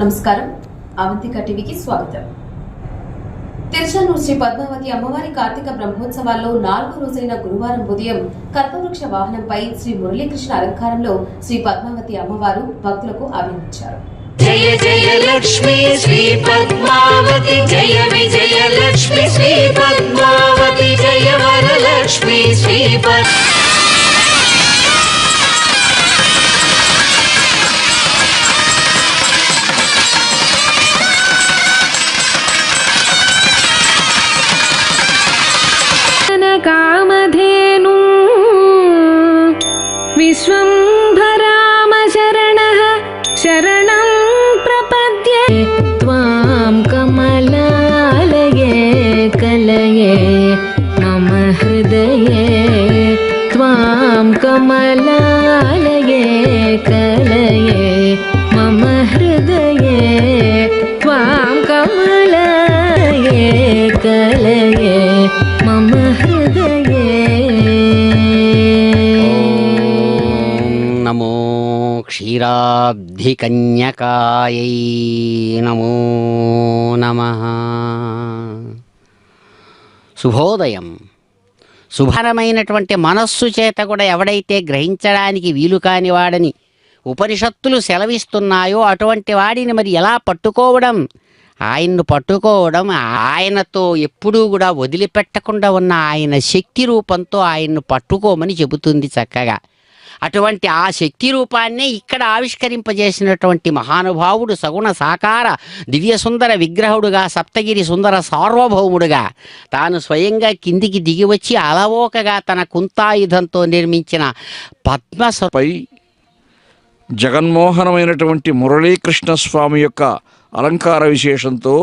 నమస్కారం. అవంతిక టీవీకి స్వాగతం. తిరుచానూరు శ్రీ పద్మావతి అమ్మవారి కార్తీక బ్రహ్మోత్సవాల్లో నాలుగో రోజైన గురువారం ఉదయం కల్పవృక్ష వాహనంపై శ్రీ మురళీకృష్ణ అలంకారంలో శ్రీ పద్మావతి అమ్మవారు భక్తులకు అభినందించారు. జయ జయ లక్ష్మీ శ్రీ పద్మావతి జయ విజయ లక్ష్మీ శ్రీ పద్మావతి జయ వరలక్ష్మి శ్రీ పద్ క్షీరాబ్ధికన్యకాయై నమో నమ. శుభోదయం. శుభరమైనటువంటి మనస్సు చేత కూడా ఎవడైతే గ్రహించడానికి వీలు కాని వాడని ఉపనిషత్తులు సెలవిస్తున్నాయో అటువంటి వాడిని మరి ఎలా పట్టుకోవడం? ఆయన్ను పట్టుకోవడం ఆయనతో ఎప్పుడూ కూడా వదిలిపెట్టకుండా ఉన్న ఆయన శక్తి రూపంతో ఆయన్ను పట్టుకోమని చెబుతుంది చక్కగా. అటువంటి ఆ శక్తి రూపాన్నే ఇక్కడ ఆవిష్కరింపజేసినటువంటి మహానుభావుడు సగుణ సాకార దివ్య సుందర విగ్రహుడుగా సప్తగిరి సుందర సార్వభౌముడుగా తాను స్వయంగా కిందికి దిగివచ్చి అలవోకగా తన కుంతాయుధంతో నిర్మించిన పద్మసపై జగన్మోహనమైనటువంటి మురళీకృష్ణ స్వామి యొక్క అలంకార విశేషంతో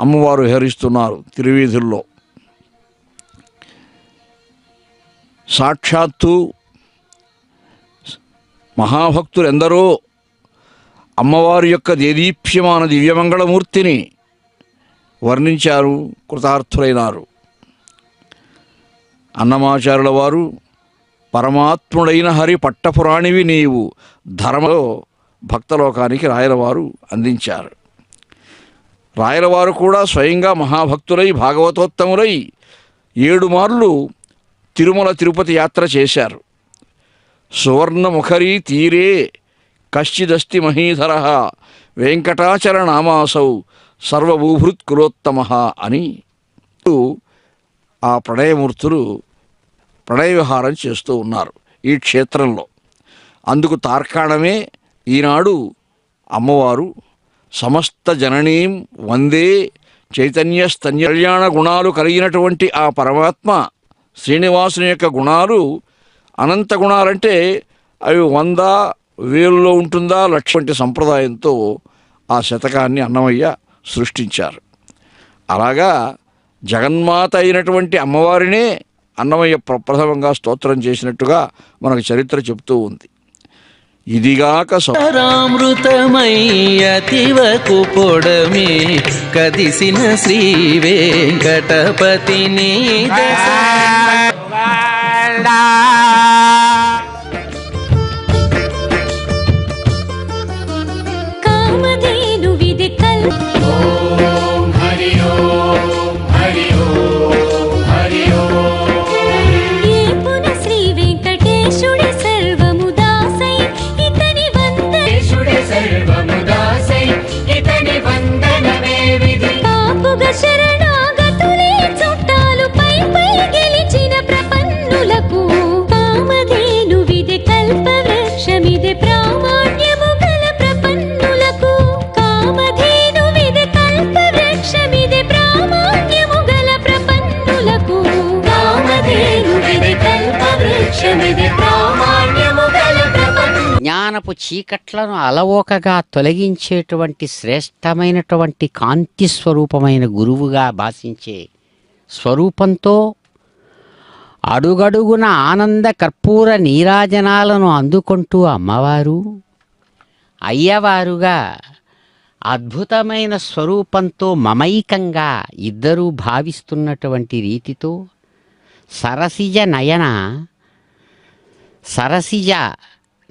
అమ్మవారు హరిస్తున్నారు తిరువీధుల్లో. సాక్షాత్తు మహాభక్తులు ఎందరో అమ్మవారి యొక్క దేదీప్యమాన దివ్యమంగళమూర్తిని వర్ణించారు కృతార్థులైనారు. అన్నమాచారుల వారు పరమాత్ముడైన హరి పట్టపురాణివి నీవు ధర్మలో భక్తలోకానికి రాయలవారు అందించారు. రాయలవారు కూడా స్వయంగా మహాభక్తులై భాగవతోత్తములై ఏడు మార్లు తిరుమల తిరుపతి యాత్ర చేశారు. సువర్ణముఖరీ తీరే కశ్చిదస్తి మహీధర వెంకటాచల నామాసౌ సర్వభూభృత్ కులోత్తమ అని ఆ ప్రణయమూర్తులు ప్రణయ విహారం చేస్తూ ఉన్నారు ఈ క్షేత్రంలో. అందుకు తార్కాణమే ఈనాడు అమ్మవారు సమస్త జననీం వందే చైతన్య స్తన్య కళ్యాణ గుణాలు కలిగినటువంటి ఆ పరమాత్మ శ్రీనివాసుని యొక్క గుణాలు అనంత గుణాలంటే అవి వంద వేలులో ఉంటుందా లక్ష వంటి సంప్రదాయంతో ఆ శతకాన్ని అన్నమయ్య సృష్టించారు. అలాగా జగన్మాత అయినటువంటి అమ్మవారినే అన్నమయ్య ప్రప్రథమంగా స్తోత్రం చేసినట్టుగా మనకు చరిత్ర చెబుతూ ఉంది. ఇదిగాక సౌ- రామృతమయ్యతివ కుపొడమే కదిసిన శ్రీ వెంకటపతిని Thank you. జ్ఞానపు చీకట్లను అలవోకగా తొలగించేటువంటి శ్రేష్టమైనటువంటి కాంతి స్వరూపమైన గురువుగా భాషించే స్వరూపంతో అడుగడుగున ఆనంద కర్పూర నీరాజనాలను అందుకుంటూ అమ్మవారు అయ్యవారుగా అద్భుతమైన స్వరూపంతో మమైకంగా ఇద్దరూ భావిస్తున్నటువంటి రీతితో సరసిజ నయన సరసిజ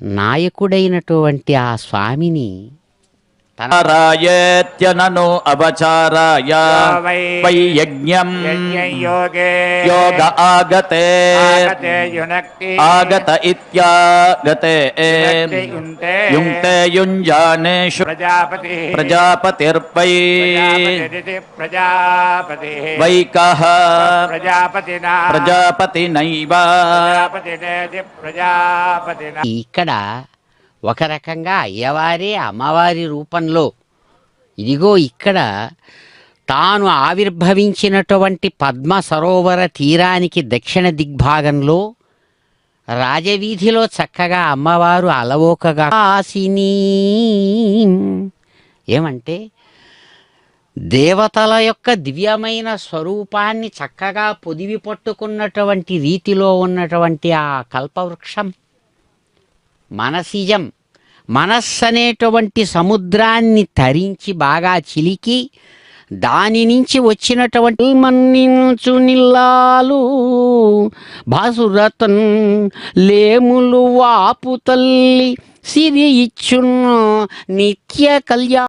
నాయకుడైనటువంటి ఆ స్వామిని రాయేత్యనను అవచారాయ. వై యజ్ఞం యోగే యోగ ఆగతే. ఆగతే యునక్తి. ఆగత ఇత్యాగతే. యుంక్తే యుంజానేషు ప్రజాపతి. ప్రజాపతిర్వై. ప్రజాపతి. వైకః. ప్రజాపతినా. ప్రజాపతినైవ. ప్రజాపతినా. ఇక్కడ ఒక రకంగా అయ్యవారే అమ్మవారి రూపంలో. ఇదిగో ఇక్కడ తాను ఆవిర్భవించినటువంటి పద్మ సరోవర తీరానికి దక్షిణ దిగ్భాగంలో రాజవీధిలో చక్కగా అమ్మవారు అలవోకగా ఆసిని. ఏమంటే దేవతల యొక్క దివ్యమైన స్వరూపాన్ని చక్కగా పొదివి పట్టుకున్నటువంటి రీతిలో ఉన్నటువంటి ఆ కల్పవృక్షం. మనసిజం. మనస్సు అనేటువంటి సముద్రాన్ని తరించి బాగా చిలికి దాని నుంచి వచ్చినటువంటి మన్నించు నిల్లాలు. బాసురతన్ లేములు వాపు తల్లి సిరి ఇచ్చును నిత్య కళ్యాణ